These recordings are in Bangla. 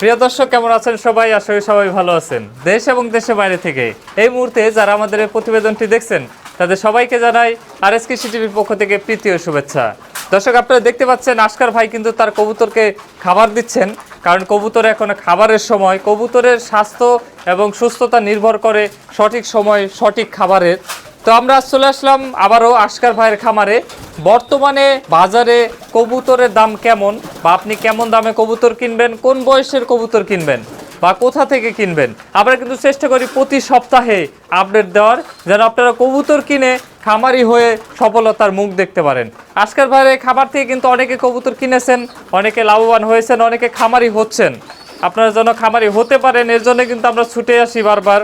প্রিয় দর্শক, কেমন আছেন সবাই? করি সবাই ভালো আছেন। দেশ এবং দেশের বাইরে থেকে এই মুহূর্তে যারা আমাদের এই প্রতিবেদনটি দেখছেন, তাদের সবাইকে জানাই আর এস কৃষি টিভির পক্ষ থেকে প্রীতি ও শুভেচ্ছা। দর্শক, আপনারা দেখতে পাচ্ছেন, আশকার ভাই কিন্তু তার কবুতরকে খাবার দিচ্ছেন, কারণ কবুতর এখন খাবারের সময়। কবুতরের স্বাস্থ্য এবং সুস্থতা নির্ভর করে সঠিক সময় সঠিক খাবারের। তো আমরা চলে আসলাম আবারও আশকার ভাইয়ের খামারে। বর্তমানে বাজারে কবুতরের দাম কেমন বা আপনি কেমন দামে কবুতর কিনবেন, কোন বয়সের কবুতর কিনবেন বা কোথা থেকে কিনবেন, আমরা কিন্তু চেষ্টা করি প্রতি সপ্তাহে আপডেট দেওয়ার, যেন আপনারা কবুতর কিনে খামারি হয়ে সফলতার মুখ দেখতে পারেন। আজকের ভাইয়ের খামার থেকে কিন্তু অনেকে কবুতর কিনেছেন, অনেকে লাভবান হয়েছেন, অনেকে খামারি হচ্ছেন। আপনারা যেন খামারি হতে পারেন, এর জন্য কিন্তু আমরা ছুটে আসি বারবার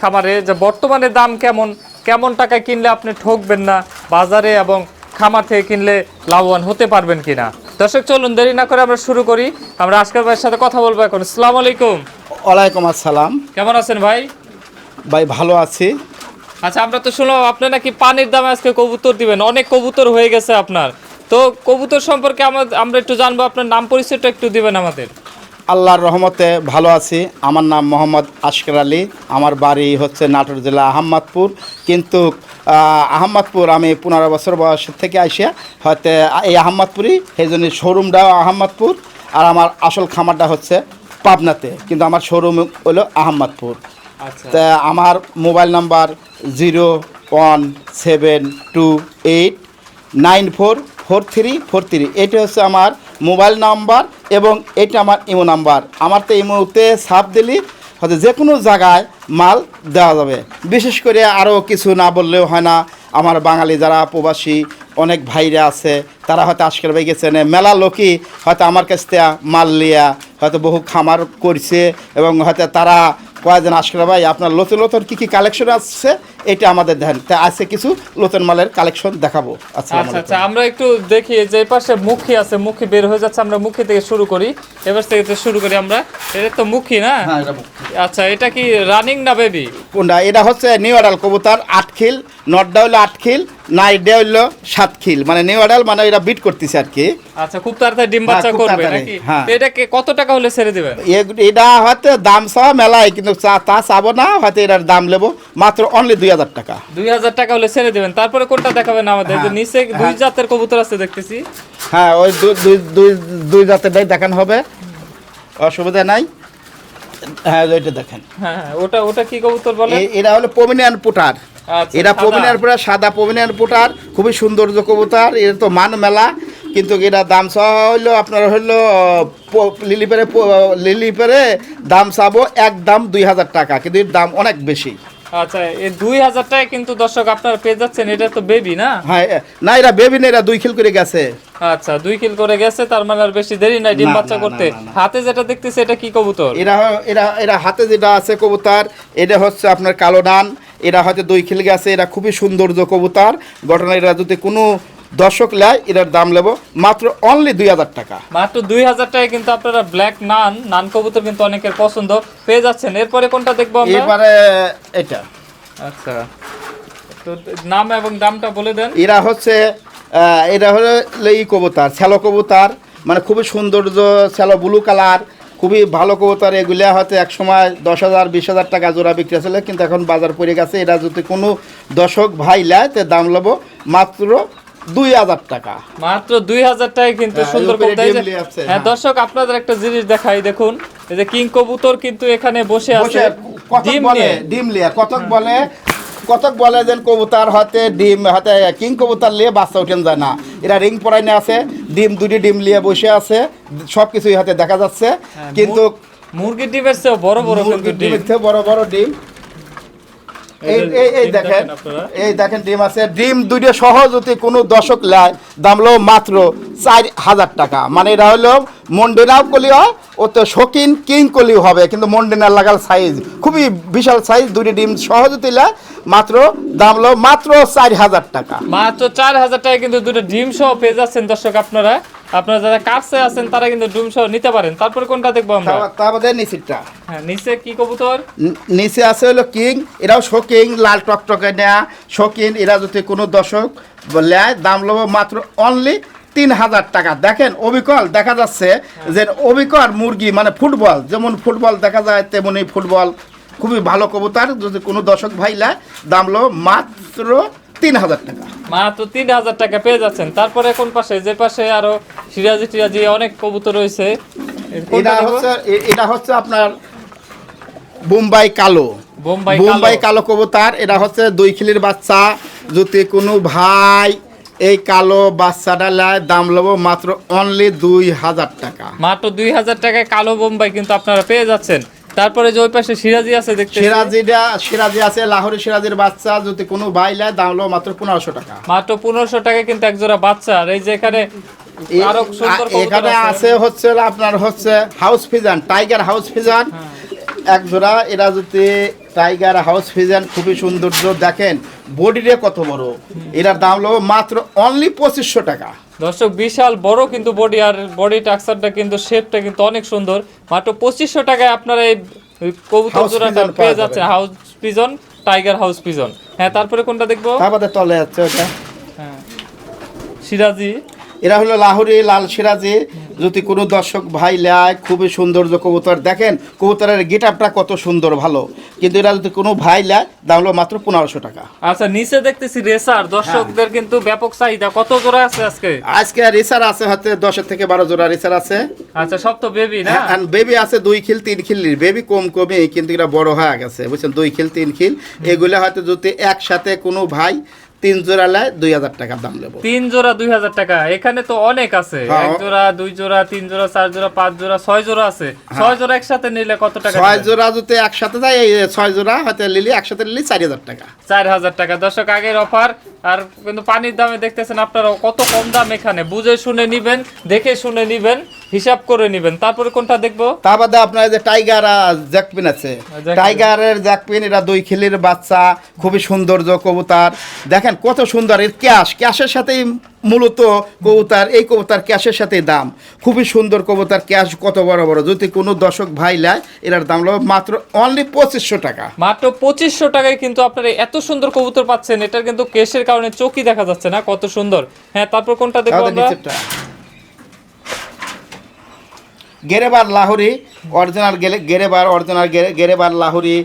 খামারে যে বর্তমানে দাম কেমন কেমন টাকায় কিনলে আপনি ঠকবেন না বাজারে এবং খামার থেকে কিনলে লাভবান হতে পারবেন কিনা? দর্শক চলুন দেরি না করে আমরা শুরু করি। আমরা আজকের ভাইয়ের সাথে কথা বলব এখন। আসসালামু আলাইকুম। ওয়ালাইকুম আসসালাম। কেমন আছেন ভাই? ভাই ভালো আছি। আচ্ছা আমরা তো শুনলাম আপনি নাকি পানির দামে আজকে কবুতর দিবেন। অনেক কবুতর হয়ে গেছে আপনার। তো কবুতর সম্পর্কে আমরা একটু জানব আপনার নাম পরিচয়টা একটু দিবেন আমাদের। আল্লাহর রহমতে ভালো আছি। আমার নাম মোহাম্মদ আশকার আলী। আমার বাড়ি হচ্ছে নাটোর জেলা আহম্মদপুর। কিন্তু আহ, আহম্মদপুর আমি পনেরো বছর বয়স থেকে আসিয়া হয়তো এই আহম্মদপুরই সেই জন্য শোরুমটাও আহম্মদপুর। আর আমার আসল খামারটা হচ্ছে পাবনাতে। কিন্তু আমার শোরুম হলো আহম্মদপুর। আচ্ছা। তা আমার mobile number zero one seven two eight nine four four three four three. এটা হচ্ছে আমার মোবাইল নাম্বার এবং এটা আমার ইমো নাম্বার। আমার তো ইমোতে ছাপ দিলি, হয়তো যে কোনো জায়গায় মাল দেওয়া যাবে। বিশেষ করে আরও কিছু না বললেও হয় না, আমার বাঙালি যারা প্রবাসী, অনেক ভাইরা আছে, তারা হয়তো আজকের ভাই গেছেন মেলা লোকই হয়তো আমার কাছ থেকে মাল লিয়া হয়তো বহু খামার করছে এবং হয়তো তারা কয়েকজন আশকার ভাই আপনার লতুন নতুন কী কী কালেকশন আসছে এটা আমাদের দেন তা আজকে কিছু নতুন মালের কালেকশন দেখাবো। আচ্ছা আচ্ছা আমরা একটু দেখি যে পাশে মুখী আছে মুখী বের হয়ে যাচ্ছে আমরা মুখী থেকে শুরু করি। এবার থেকে শুরু করি আমরা এটা তো মুখী না? হ্যাঁ আচ্ছা এটা কি রানিং না বেবি কোনটা? এটা হচ্ছে নিউ আডাল কবুতর আট খিল নটটা হইল আট খিল নাইটটা হইল সাত খিল। মানে নিউ আডাল মানে এটা বিট করতেছে আর কি। আচ্ছা খুব তাড়াতাড়ি ডিম হ্যাঁ, বাচ্চা করবে নাকি? হ্যাঁ। তো এটাকে কত টাকা হলে ছেড়ে দিবেন এটা হয়তো দাম চাওয়া মেলায় কিন্তু চা- তা চাবো না হয়তো এটার দাম নেব। মাত্র অনলি দুই হাজার টাকা। দুই হাজার টাকা হলে ছেড়ে দিবেন। তারপরে কোনটা দেখাবেন আমাদের? যে হ্যাঁ, নিচে দুই জাতের কবুতর আছে দেখতেছি। হ্যাঁ ওই দুই দুই দুই জাতেরটাই দেখানো হবে। অসুবিধা নাই। হ্যাঁ ওইটা দেখেন। হ্যাঁ হ্যাঁ ওটা ওটা কি কবুতর বলে এরা হলো পমিনিয়ান পুটার। আচ্ছা, এরা। পমিনিয়ান পুটার সাদা পমিনিয়ান পুটার খুবই সৌন্দর্য কবুতর। এর তো মান মেলা কিন্তু এটা দাম চাওয়া হইল আপনার হইল লিলি পেরে লিলি পেরে দাম চাবো এক দাম দুই হাজার টাকা কিন্তু এর দাম অনেক বেশি। আচ্ছা এই দুই হাজার টাকা কিন্তু দর্শক আপনারা পেয়ে যাচ্ছেন এটা তো বেবি না? হ্যাঁ না এরা বেবি না এরা দুই খিল করে গেছে। আচ্ছা দুই কিল করে গেছে তার মানে আর বেশি দেরি নাই ডিম বাচ্চা করতে। হাতে যেটা দেখতেছে এটা কি কবুতর? এরা এরা এরা হাতে যেটা আছে কবুতর এটা হচ্ছে আপনার কালো ডান এরা হয়তো দুই খিল গেছে এরা খুবই সৌন্দর্য কবুতর। ঘটনা এরা যদি কোনো দর্শক নেয় এটার দাম নেব মাত্র অনলি দুই হাজার টাকা। মাত্র দুই হাজার টাকায় কিন্তু আপনারা ব্ল্যাক নান নান কবুতর কিন্তু অনেকের পছন্দ পেয়ে যাচ্ছেন। এরপরে কোনটা দেখব এবারে এটা। আচ্ছা। তো নাম এবং দামটা বলে দেন। এরা হচ্ছে এরা হলো ই কবুতর শ্যালো কবুতর। মানে খুবই সৌন্দর্য শ্যালো ব্লু কালার খুবই ভালো কবুতর। এগুলা হয়তো এক সময় দশ হাজার বিশ হাজার টাকা জোড়া বিক্রি ছিল কিন্তু এখন বাজার পড়ে গেছে। এরা যদি কোনো দশক ভাই নেয় তো দাম নেব মাত্র দুই হাজার টাকা। মাত্র দুই হাজার টাকায় কিন্তু হ্যাঁ, সুন্দর হ্যাঁ হ্যাঁ। দর্শক আপনাদের একটা জিনিস দেখাই দেখুন। এই যে কিং কবুতর কিন্তু এখানে বসে আছে। কতক ডিম বলে নিয়ে। ডিম লিয়া কতক বলে কতক বলে যে কবুতর হাতে ডিম হাতে কিং কবুতর লিয়ে বাচ্চা উঠেন যায় না। এরা রিং পরাইনে আছে ডিম দুটি ডিম লিয়ে বসে আছে সব কিছুই হাতে দেখা যাচ্ছে। হ্যাঁ, কিন্তু মুরগির ডিমের চেয়েও বড় বড় কিন্তু মুরগির ডিমের চেয়ে বড় বড় ডিম। এই এই দেখেন এই দেখেন ডিম আছে। ডিম দুটো সহ যদি কোনো দশক লেয় দাম হলো মাত্র চার হাজার টাকা। মানে এটা হলো মন্ডেনাও কলি হয় ও তো শকিন কিং কলিও হবে কিন্তু মন্ডেনার লাগাল সাইজ খুবই বিশাল সাইজ দুটি ডিম সহ যদি লেয় মাত্র দাম হলো মাত্র চার হাজার টাকা। মাত্র চার হাজার টাকায় কিন্তু দুটো ডিম সহ পেয়ে যাচ্ছেন দর্শক আপনারা। আপনারা যারা কাছে আছেন তারা কিন্তু ডিম সহ নিতে পারেন। তারপরে কোনটা দেখব আমরা? তারপরে নিচিটটা হ্যাঁ নিচে কি কবুতর? নিচে আছে হলো কিং। এরাও শোকিং লাল টকটকে নেয়া শৌকিন এরা যদি কোনো দশক লেয় দাম লব মাত্র অনলি তিন হাজার টাকা। দেখেন অবিকল দেখা যাচ্ছে যে অবিকল মুরগি মানে ফুটবল। যেমন ফুটবল দেখা যায় তেমনি ফুটবল খুবই ভালো কবুতর। যদি কোনো দর্শক ভাইলা দাম হলো মাত্র তিন হাজার টাকা। মাত্র তিন হাজার টাকা পেয়ে যাচ্ছেন। তারপরে কোন পাশে? যে পাশে আরও সিরাজি টিরাজি অনেক কবুতর রয়েছে। এটা হচ্ছে এটা হচ্ছে আপনার বোম্বাই কালো। বোম্বাই কালো। কবুতর। এটা হচ্ছে দুই খিলির বাচ্চা। যদি কোনো ভাই এই কালো বাচ্চাটা নেয় দাম লব মাত্র অনলি দুই হাজার টাকা। মাত্র দুই হাজার টাকায় কালো বোম্বাই কিন্তু আপনারা পেয়ে যাচ্ছেন। তারপরে যে ওই পাশে সিরাজি আছে দেখতে সিরাজিটা সিরাজি আছে লাহোরি সিরাজির বাচ্চা যদি কোনো ভাই নেয় দাম মাত্র পনেরোশো টাকা। মাত্র পনেরোশো টাকা কিন্তু এক জোড়া বাচ্চা। আর এই যে এখানে আরও সুন্দর এখানে আছে। হচ্ছে আপনার হচ্ছে house pigeon tiger house pigeon. এক জোড়া এরা যদি টাইগার হাউস ফিজান খুবই সৌন্দর্য দেখেন। বডিরে কত বড়? এটার দাম হলো মাত্র অনলি পঁচিশশো টাকা। দর্শক বিশাল বড় কিন্তু বডি আর বডি টাক্সারটা কিন্তু শেপটা কিন্তু অনেক সুন্দর। মাত্র পঁচিশশো টাকায় আপনারা এই কবুতর জোড়াটা পেয়ে যাচ্ছে house pigeon tiger house pigeon হ্যাঁ তারপরে কোনটা দেখব? আমাদের তলে যাচ্ছে ওটা। হ্যাঁ। সিরাজি। এরা হলো লাহোরি লাল সিরাজি। যদি কোনো দর্শক ভাই লেয় খুবই সৌন্দর্য কবুতর দেখেন কবুতরের গেট আপটা কত সুন্দর ভালো। কিন্তু এরা যদি কোনো ভাই লেয় দাম হলো মাত্র পনেরোশো টাকা। আচ্ছা নিচে দেখতেছি রেসার দর্শকদের কিন্তু ব্যাপক চাহিদা। কত জোড়া আছে আজকে? আজকে রিসার আছে হয়তো দশের থেকে বারো জোড়া রিসার আছে। আচ্ছা সব তো বেবি না? বেবি আছে দুই খিল তিন খিল বেবি কম কমে কিন্তু এটা বড় হয়ে গেছে বুঝছেন? দুই খিল তিন খিল। এগুলো হয়তো যদি একসাথে কোনো ভাই তিন জোড়া লেয় দুই হাজার টাকার দাম নেব তিন জোড়া দুই হাজার টাকা এখানে তো অনেক আছে। হ্যাঁ। এক জোড়া দুই জোড়া তিন জোড়া চার জোড়া পাঁচ জোড়া ছয় জোড়া আছে। ছয় জোড়া একসাথে নিলে কত টাকা ছয়? জোড়া যদি একসাথে যায় এই ছয় জোড়া হয়তো লিলি একসাথে লিলি চারি হাজার টাকা। চার হাজার টাকা। দর্শক আগের অফার আর কিন্তু পানির দামে দেখতেছেন আপনারা কত কম দাম এখানে। বুঝে শুনে নিবেন দেখে শুনে নিবেন। হিসাব করে নিবেন। তারপরে কোনটা দেখব? তার বাদে আপনার যে টাইগার আর জ্যাকপিন আছে। টাইগারের জ্যাকপিন এরা দুই খিলির বাচ্চা খুবই সৌন্দর্য কবুতার। দেখেন কত সুন্দর এর ক্যাশ ক্যাশের সাথেই মূলত কবুতার এই কবুতার ক্যাশের সাথেই দাম। খুবই সুন্দর কবুতার ক্যাশ কত বড় বড়। যদি কোনো দর্শক ভাই নেয় এটার দাম হলো মাত্র অনলি পঁচিশশো টাকা। মাত্র পঁচিশশো টাকায় কিন্তু আপনারা এত সুন্দর কবুতর পাচ্ছেন এটার কিন্তু কেশের কারণে চোখই দেখা যাচ্ছে না কত সুন্দর। হ্যাঁ তারপর কোনটা দেখব আমরা। গেরেবার লাহোরি অরিজিনাল গেলে গেরেবার অরিজিনাল গেরেবার লাহোরি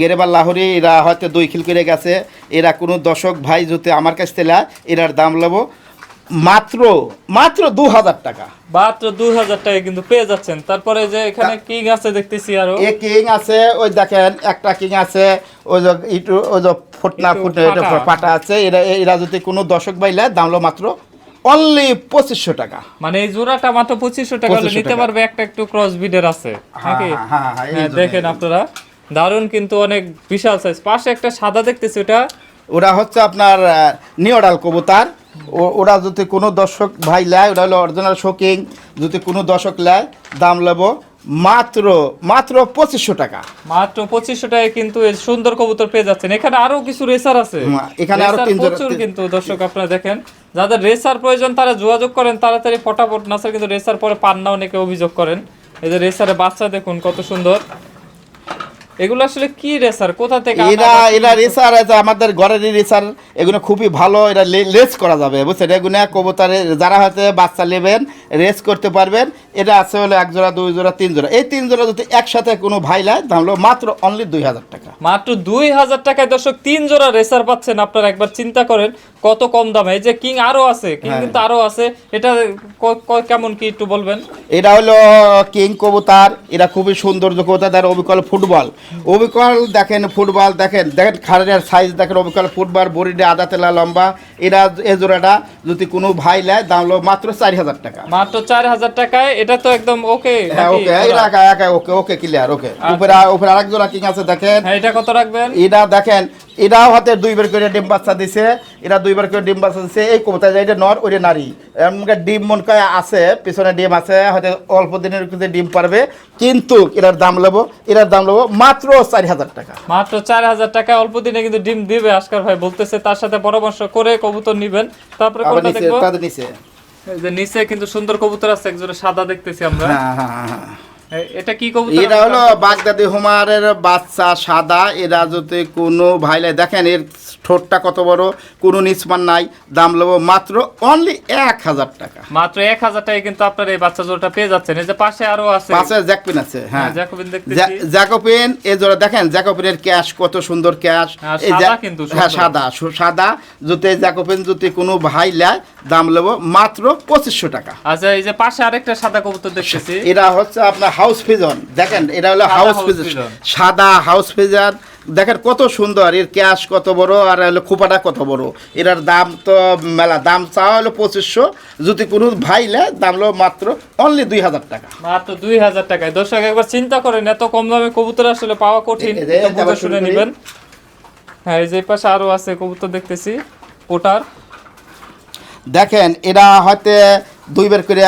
গেরেবার লাহোরি এরা হয়তো দুই খিল করে গেছে। এরা কোনো দর্শক ভাই যদি আমার কাছ থেকে এরার দাম নেব মাত্র মাত্র দু হাজার টাকা। মাত্র দু হাজার টাকা কিন্তু পেয়ে যাচ্ছেন। তারপরে যে এখানে কিং আছে দেখতেছি আরও। এ কিং আছে ওই দেখেন একটা কিং আছে ওই যে ইটু ওই যে ফুটনা একটু ফুটে এটা পাটা আছে। এরা এরা যদি কোনো দর্শক ভাই নেয় দাম হলো মাত্র অনলি পঁচিশশো টাকা। মানে এই জোড়াটা মাত্র পঁচিশশো টাকা হলে নিতে পারবে একটা একটু ক্রস বিডের আছে হ্যাঁ, নাকি? হ্যাঁ, হ্যাঁ। দেখেন আপনারা। দারুণ কিন্তু অনেক বিশাল সাইজ পাশে একটা সাদা দেখতেছি ওটা? ওরা হচ্ছে আপনার নিওডাল কবুতার। ওরা যদি কোনো দর্শক ভাই লেয় ওরা হলো অরিজিনাল শোকিং যদি কোনো দর্শক নেয় দাম নেব মাত্র মাত্র পঁচিশশো টাকা। মাত্র পঁচিশশো টাকায় কিন্তু সুন্দর কবুতর পেয়ে যাচ্ছেন। এখানে আরও কিছু রেসার আছে। এখানে আরও প্রচুর কিন্তু দর্শক আপনারা দেখেন। যাদের রেসার প্রয়োজন তারা যোগাযোগ করেন তাড়াতাড়ি ফটাফট নাসার কিন্তু রেসার পরে পান না অনেকে অভিযোগ করেন। এই যে রেসারে বাচ্চা দেখুন কত সুন্দর। এগুলো আসলে কি রেসার? কোথা থেকে এরা এরা রেসার আছে আমাদের ঘরেরই রেসার এগুলো খুবই ভালো এরা লেস করা যাবে বুঝছেন? এগুলো কবুতারে যারা হয়তো বাচ্চা নেবেন রেস করতে পারবেন। এটা আছে হলো এক জোড়া দুই জোড়া তিন জোড়া এই তিন জোড়া যদি একসাথে কোনো ভাই নেয় দাম হলো মাত্র অনলি দুই হাজার টাকা। মাত্র দুই হাজার টাকায় দর্শক তিন জোড়া রেসার পাচ্ছেন। আপনারা একবার চিন্তা করেন কত কম দামে। এই যে কিং আরও আছে কিং হ্যাঁ। কিন্তু আরও আছে। এটা কেমন কি একটু বলবেন? এটা হলো কিং কবুতার। এরা খুবই সৌন্দর্য কবুতার তার অবিকল ফুটবল। অবিকল দেখেন ফুটবল দেখেন দেখেন খাড়ের সাইজ দেখেন অবিকল ফুটবল বডিটা আদা তেলা লম্বা। এরা এ জোড়াটা যদি কোনো ভাই নেয় দাম হলো মাত্র চারি হাজার টাকা। মাত্র চার হাজার টাকায়? এটা তো একদম ওকে হ্যাঁ ওকে এটা একা একা ওকে ওকে ক্লিয়ার ওকে উপরে উপরে আরেক জোড়া কিং আছে দেখেন। হ্যাঁ এটা কত রাখবেন? এটা দেখেন এটাও হাতে দুইবার করে ডিম বাচ্চা দিছে এরা দুইবার করে ডিম বাচ্চা দিছে এই কবুতর এটা নর ওইটা নারী। এমনকি ডিম মন কয় আছে পিছনে ডিম আছে হয়তো অল্প দিনের কিছু ডিম পারবে কিন্তু এটার দাম নেব এটার দাম নেব মাত্র চারি হাজার টাকা। মাত্র চার হাজার টাকা অল্প দিনে কিন্তু ডিম দিবে আজকার ভাই বলতেছে তার সাথে পরামর্শ করে কবুতর নিবেন। তারপরে কোনটা নিচে দেখব? তাদের নিচে। নিচে কিন্তু সুন্দর কবুতর আছে একজোড়া সাদা দেখতেছি আমরা। হ্যাঁ হ্যাঁ হ্যাঁ হ্যাঁ। এটা কি কবুতর? এটা হলো বাগদাদি হুমারের বাচ্চা সাদা। এরা যদি কোনো ভাইলে দেখেন এর ঠোঁটটা কত বড় কোনো নাই দাম মাত্র অনলি এক হাজার টাকা। মাত্র এক হাজার টাকায় কিন্তু আপনার এই বাচ্চা জোড়াটা পেয়ে যাচ্ছেন। এই যে পাশে আরও আছে। পাশে জ্যাকপিন আছে হ্যাঁ। হ্যাঁ, জ্যাকোবিন দেখতেছি। জ্যা- এই জোড়া দেখেন জ্যাকোবিনের ক্যাশ কত সুন্দর ক্যাশ। হ্যাঁ, সাদা কিন্তু হ্যাঁ সাদা সাদা। যদি জ্যাকোবিন যদি কোনো ভাই নেয় দাম নেব মাত্র পঁচিশশো টাকা। আচ্ছা এই যে পাশে আরেকটা সাদা কবুতর দেখতেছি। এটা হচ্ছে আপনার হাউস ফিজন। দেখেন এটা হলো হাউস ফিজন। সাদা হাউস ফিজন। দেখেন কত সুন্দর এর ক্যাশ কত বড় আর হলো খোপাটা কত বড়। এটার দাম তো মেলা দাম চাওয়া হলো পঁচিশশো। যদি কোনো ভাইলে দাম হলো মাত্র অনলি দুই হাজার টাকা। মাত্র দুই হাজার টাকায়। দর্শক একবার চিন্তা করেন এত কম দামে কবুতর আসলে পাওয়া কঠিন শুনে নেবেন। হ্যাঁ এই যে পাশে আরও আছে কবুতর দেখতেছি। ওটার। দেখেন এরা হয়তো দুই বের করে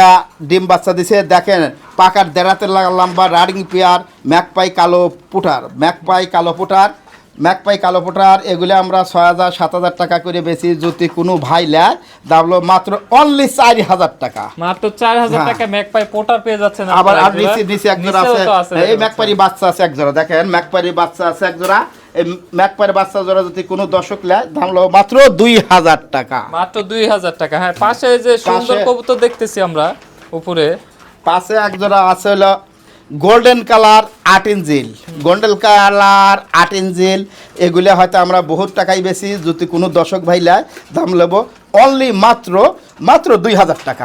ডিম বাচ্চা দিছে। দেখেন পাকার দেড়াতে লম্বা রাডিং পেয়ার ম্যাকপাই কালো পুটার ম্যাকপাই কালো পুটার ম্যাকপাই কালো পুটার এগুলো আমরা ছয় হাজার সাত হাজার টাকা করে বেশি যদি কোনো ভাই নেয় দাম হলো মাত্র অনলি চার হাজার টাকা। মাত্র চার হাজার হ্যাঁ। টাকা ম্যাকপাই পোটার পেয়ে যাচ্ছেন আবার আর নিচে নিচে এক জোড়া নিচেও আছে। এই ম্যাকপারি বাচ্চা আছে একজোড়া। দেখেন ম্যাকপারি বাচ্চা আছে এক জোড়া এই ম্যাকপারি বাচ্চা জোড়া যদি কোনো দর্শক নেয় দাম হলো মাত্র দুই হাজার টাকা। মাত্র দুই হাজার টাকা হ্যাঁ পাশে যে সুন্দর কবুতর দেখতেছি আমরা উপরে। পাশে এক জোড়া আছে হলো গোল্ডেন কালার আট ইঞ্জিল গোল্ডেন কালার আট ইঞ্জিল এগুলো হয়তো আমরা বহুত টাকাই বেশি যদি কোনো দর্শক ভাই নেয় দাম নেব অনলি মাত্র মাত্র দুই হাজার টাকা?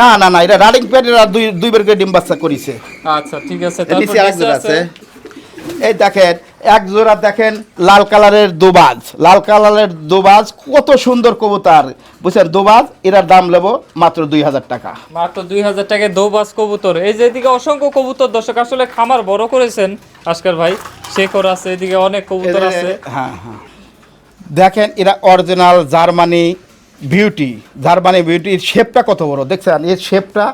না না না এটা রানিং প্যাড এরা দুই দুই বের করে ডিম বাচ্চা করিছে। আচ্ছা ঠিক নিচে আছে। এই দেখেন এক জোড়া দেখেন লাল কালারের দুবাজ। লাল কালারের দুবাজ কত সুন্দর কবুতর। বুঝছেন দুবাজ এটার দাম নেব মাত্র দুই হাজার টাকা। মাত্র দুই হাজার টাকায় দৌবাস কবুতর। এই যে এদিকে অসংখ্য কবুতর দর্শক আসলে খামার বড় করেছেন আজকাল ভাই। শেখর আছে এদিকে অনেক কবুতর আছে। হ্যাঁ হ্যাঁ। দেখেন এরা অরিজিনাল জার্মানি বিউটি জার্মানি বিউটির শেপটা কত বড়? দেখছেন এর শেপটা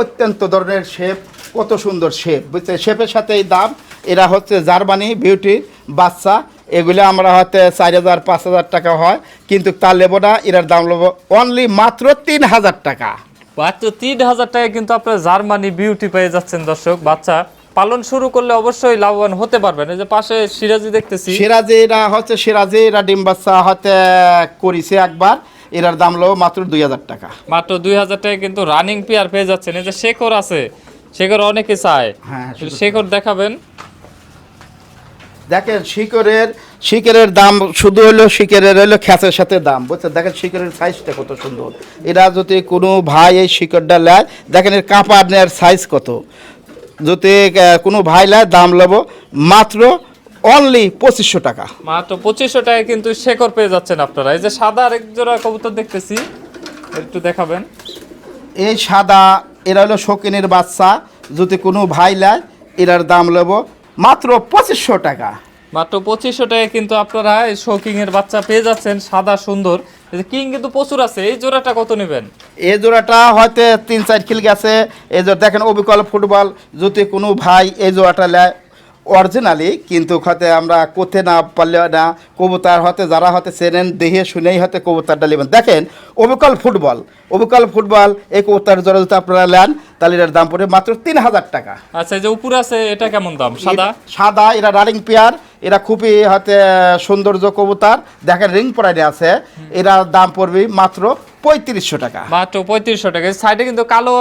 অত্যন্ত ধরনের শেপ কত সুন্দর শেপ বুঝছে শেপের সাথে এই দাম এরা হচ্ছে জার্মানি বিউটির বাচ্চা এগুলো আমরা হয়তো চার হাজার পাঁচ হাজার টাকা হয় কিন্তু তার নেব না এরার দাম নেব অনলি মাত্র তিন হাজার টাকা। মাত্র তিন হাজার টাকায় কিন্তু আপনার জার্মানি বিউটি পেয়ে যাচ্ছেন দর্শক বাচ্চা। পালন শুরু করলে অবশ্যই লাভবান হতে পারবেন। এই যে পাশে সিরাজি দেখতেছি। সিরাজে এরা হচ্ছে সিরাজে এরা ডিম বাচ্চা হয়তো করিছে একবার এরার দাম নেব মাত্র দুই হাজার টাকা। মাত্র দুই হাজার টাকায় কিন্তু রানিং পেয়ার পেয়ে যাচ্ছেন। এই যে শেখর আছে শেখর অনেকে চায়। হ্যাঁ, শেখর দেখাবেন। দেখেন শিকরের শিকরের দাম শুধু হলো শিকরের হলো খ্যাচের সাথে দাম। বুঝছেন? দেখেন শিকরের সাইজটা কত সুন্দর। এরা যদি কোনো ভাই এই শিকড়টা নেয় দেখেন এর কাপড়ের সাইজ কত? যদি কোনো ভাই নেয় দাম নেব মাত্র অনলি পঁচিশশো টাকা। মাত্র পঁচিশশো টাকায় কিন্তু শেখর পেয়ে যাচ্ছেন আপনারা। এই যে সাদা আরেক জোড়া কবুতর দেখতেছি একটু দেখাবেন। এই সাদা এরা হলো শকিনের বাচ্চা। যদি কোনো ভাই নেয় এরার দাম নেব মাত্র পঁচিশশো টাকা। মাত্র পঁচিশশো টাকা কিন্তু আপনারা এই শৌকিং এর বাচ্চা পেয়ে যাচ্ছেন সাদা সুন্দর। কিং কিন্তু প্রচুর আছে এই জোড়াটা কত নেবেন? এই জোড়াটা হয়তো তিন চার খিল গেছে এই জোড়া দেখেন অবিকল ফুটবল যদি কোনো ভাই এই জোড়াটা নেয় অরিজিনালি কিন্তু হয়তো আমরা কোথে না পারলে না কবুতার হতে যারা হতে চেনেন দেখে শুনেই হয়তো কবুতারটা নেবেন। দেখেন অবিকল ফুটবল অবিকল ফুটবল এই কবুতার জোড়া যদি আপনারা নেন তাহলে এটার দাম পড়ে মাত্র তিন হাজার টাকা। আচ্ছা যে উপরে আছে এটা কেমন দাম? সাদা? সাদা এরা রানিং পেয়ার এরা খুবই হয়তো সৌন্দর্য কবুতার। দেখেন রিং পরাইনে আছে এরা দাম পড়বে মাত্র পঁয়ত্রিশশো টাকা। মাত্র পঁয়ত্রিশশো টাকা। সাইডে কিন্তু কালো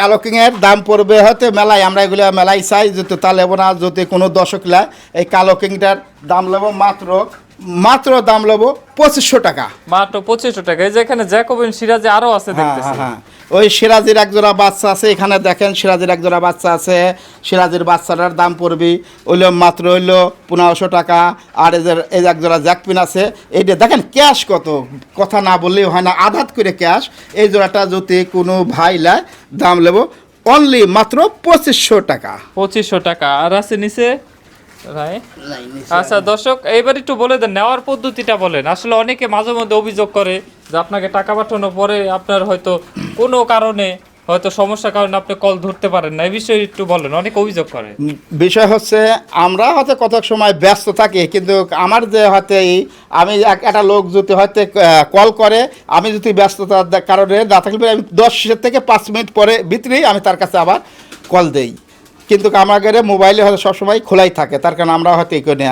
কালো কিং এর দাম পড়বে হয়তো মেলায় আমরা এগুলো মেলায় চাই যদি তা লেবো না যদি কোনো দর্শক লা এই কালো কিংটার দাম লেব মাত্র মাত্র দাম নেব পঁচিশশো টাকা। মাত্র পঁচিশশো টাকা। এই যে এখানে জ্যাকোবিন সিরাজে আরও আছে হ্যাঁ দেখতেছি। হ্যাঁ হ্যাঁ। ওই সিরাজের এক জোড়া বাচ্চা আছে এখানে দেখেন সিরাজের এক জোড়া বাচ্চা আছে। সিরাজের বাচ্চাটার দাম পড়বে হইল মাত্র হইল পনেরোশো টাকা। আর এদের এই এক জোড়া জ্যাকপিন আছে এইটা দেখেন ক্যাশ কত? কথা না বললেই হয় না আধাত করে ক্যাশ এই জোড়াটা যদি কোনো ভাই নেয় দাম নেব অনলি মাত্র পঁচিশশো টাকা। পঁচিশশো টাকা। আর আছে নিচে? রাই আচ্ছা দর্শক এইবার একটু বলে দেন নেওয়ার পদ্ধতিটা বলেন। আসলে অনেকে মাঝে মধ্যে অভিযোগ করে যে আপনাকে টাকা পাঠানোর পরে আপনার হয়তো কোনো কারণে হয়তো সমস্যার কারণে আপনি কল ধরতে পারেন না। এই বিষয়ে একটু বলেন অনেক অভিযোগ করে। বিষয় হচ্ছে আমরা হয়তো কত সময় ব্যস্ত থাকি কিন্তু আমার যে হয়তো এই আমি এক- একটা লোক যদি হয়তো কল করে আমি যদি ব্যস্ততার কারণে না থাকলে আমি দশ থেকে পাঁচ মিনিট পরে ভিতরেই আমি তার কাছে আবার কল দেই। কিন্তু আমাদের মোবাইলে হয়তো সবসময় খোলাই থাকে, তার কারণে আমরা হয়তো এই করে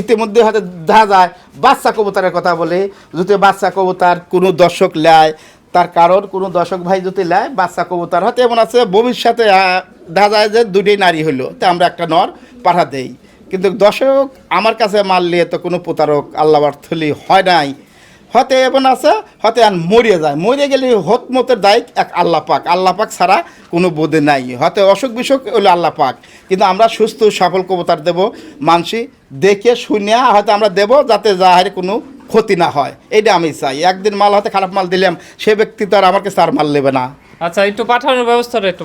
ইতিমধ্যে হয়তো দেখা যায়, বাচ্চা কবুতরের কথা বলে, যদি বাচ্চা কবুতর কোনো দর্শক নেয় তার কারণ কোনো দর্শক ভাই যদি নেয় বাচ্চা কবুতর হয়তো এমন আছে, ভবিষ্যতে দেখা যায় যে দুটি নারী হলো তো আমরা একটা নর পাঠা দেই। কিন্তু দর্শক, আমার কাছে মারলে তো কোনো প্রতারক, আল্লাহর থলি হয় নাই। হতে এমন আছে হতে আর মরিয়ে যায়। মরিয়ে গেলে হতমতের দায়িক এক আল্লাহ পাক। আল্লাহ পাক ছাড়া কোনো বোধে নাই। হতে অসুখ বিসুখ হলো আল্লাহ পাক। কিন্তু আমরা সুস্থ সফল কবতার দেব মানসি দেখে শুনে হয়তো আমরা দেব যাতে যাহার কোনো ক্ষতি না হয়। এটা আমি চাই। একদিন মাল হয়তো খারাপ মাল দিলাম সে ব্যক্তি তো আর আমার কাছে আর মাল নেবে না। আচ্ছা একটু পাঠানোর ব্যবস্থাটা একটু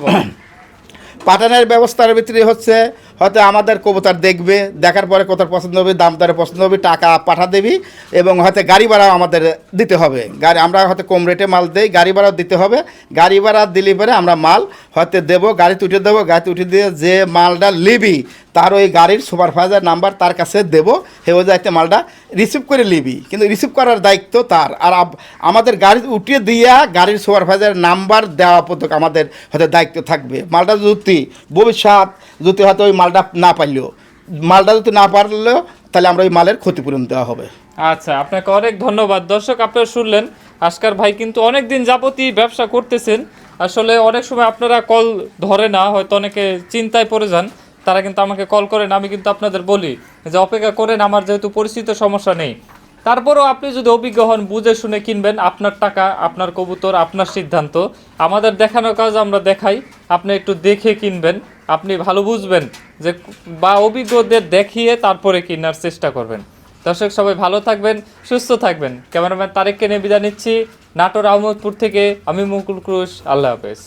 পাঠানোর ব্যবস্থার ভিতরে হচ্ছে হয়তো আমাদের কবুতর দেখবে, দেখার পরে কোথার পছন্দ হবে, দাম দরে পছন্দ হবে, টাকা পাঠা দেবি এবং হয়তো গাড়ি ভাড়াও আমাদের দিতে হবে। গাড়ি, আমরা হয়তো কম রেটে মাল দেই, গাড়ি ভাড়াও দিতে হবে। গাড়ি ভাড়া দিলে পরে আমরা মাল হয়তো দেবো গাড়িতে উঠে দেবো গাড়িতে উঠে দিয়ে যে মালটা লিবি তার ওই গাড়ির সুপারভাইজার নাম্বার তার কাছে দেবো, হে ওই দায়িত্বে মালটা রিসিভ করে লিবি কিন্তু রিসিভ করার দায়িত্ব তার। আর আমাদের গাড়ি উঠিয়ে দিয়া গাড়ির সুপারভাইজার নাম্বার দেওয়া পর্যন্ত আমাদের হয়তো দায়িত্ব থাকবে। মালটা যদি, ভবিষ্যৎ যদি হয়তো ওই মালটা না পারলেও মালটা যদি না পারলেও তাহলে আমরা ওই মালের ক্ষতিপূরণ দেওয়া হবে। আচ্ছা আপনাকে অনেক ধন্যবাদ। দর্শক, আপনারা শুনলেন আজকার ভাই কিন্তু অনেক দিন যাবতই ব্যবসা করতেছেন। আসলে অনেক সময় আপনারা কল ধরে না, হয়তো অনেকে চিন্তায় পড়ে যান। তারা কিন্তু আমাকে কল করেন, আমি কিন্তু আপনাদের বলি যে, অপেক্ষা করেন, আমার যেহেতু পরিচিত সমস্যা নেই। তারপরেও আপনি যদি অভিজ্ঞ হন, বুঝে শুনে কিনবেন আপনার টাকা, আপনার কবুতর, আপনার সিদ্ধান্ত। আমাদের দেখানো কাজ আমরা দেখাই। আপনি একটু দেখে কিনবেন। আপনি ভালো বুঝবেন যে বা অভিজ্ঞদের দেখিয়ে তারপরে কেনার চেষ্টা করবেন। দর্শক, সবাই ভালো থাকবেন, সুস্থ থাকবেন। ক্যামেরাম্যান তারেককে নিয়ে বিদায় নিচ্ছি। নাটোর, আহমদপুর থেকে আমি মুকুল ক্রুশ। আল্লাহ হাফেজ।